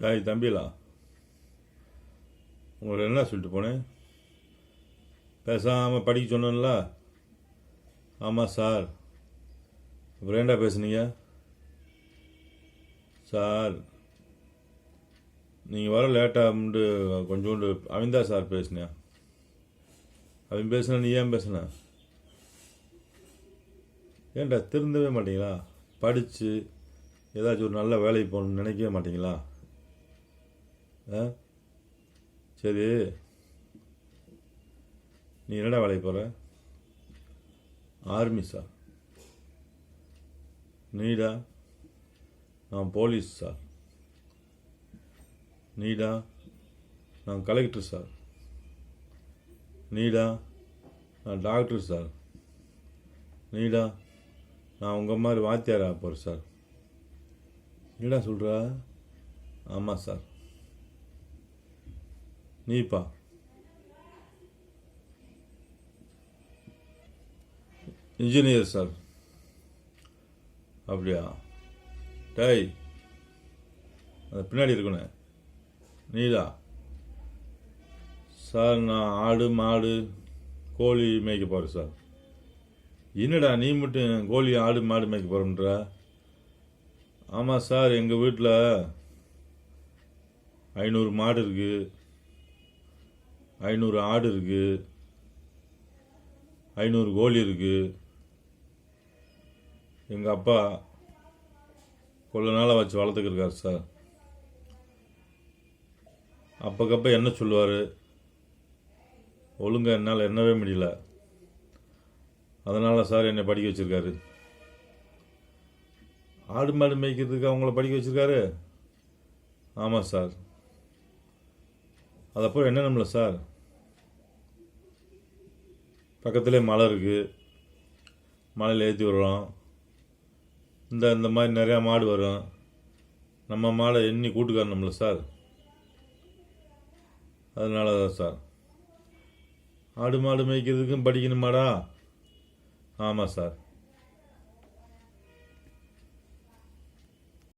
டாய் தம்பிலா? உங்களை என்ன சொல்லிட்டு போனேன்? பேசாமல் படிக்க சொன்னேன்ல? ஆமாம் சார். அப்புறம் பேசுனீங்க? சார் நீங்கள் வர லேட்டாக கொஞ்சோண்டு அவன்தா சார் பேசுனியா அவன் பேசுனா நீ ஏன் பேசுன? ஏன்டா திருந்தவே மாட்டீங்களா? படித்து ஏதாச்சும் ஒரு நல்ல வேலைக்கு போகணும்னு நினைக்கவே மாட்டீங்களா? சரி. நீ என்னடா வேலைக்கு போகிற ஆர்மி சார் நீடா? நான் போலீஸ் சார் நீடா? நான் கலெக்டர் சார் நீடா? நான் டாக்டர் சார் நீடா? நான் உங்கள் மாதிரி வாத்தியாரா போகிறேன் சார் என்னடா சொல்கிறா ஆமாம் சார் நீப்பா இன்ஜினியர் சார் அப்படியா? டேய் அது பின்னாடி இருக்கணும். நீடா சார் நான் ஆடு மாடு கோழி மேய்க்க போகிறேன் சார் என்னடா நீ மட்டும் கோழி ஆடு மாடு மேய்க்க போகிறோம்ன்ற ஆமாம் சார் எங்கள் வீட்டில் ஐநூறு மாடு இருக்குது ஐநூறு ஆடு இருக்குது ஐநூறு கோழி இருக்குது எங்கள் அப்பா கொள்ள நாளாக வச்சு வளர்த்துக்கிருக்காரு சார். அப்பக்கப்போ என்ன சொல்லுவார்? ஒழுங்கா என்னால் எண்ணவே முடியல. அதனால் சார் என்னை படிக்க வச்சுருக்காரு. ஆடு மாடு மேய்க்கிறதுக்கு அவங்கள படிக்க வச்சுருக்காரு? ஆமாம் சார். அதப்போ என்ன நம்மள சார்? பக்கத்திலே மலை இருக்குது மலையில் ஏற்றி விடுறோம். இந்த இந்த மாதிரி நிறையா மாடு வரும். நம்ம மாடை எண்ணி கூட்டுக்காரணும்ல சார். அதனால தான் சார். ஆடு மாடு மேய்க்கிறதுக்கும் படிக்கணுமாடா ஆமாம் சார்.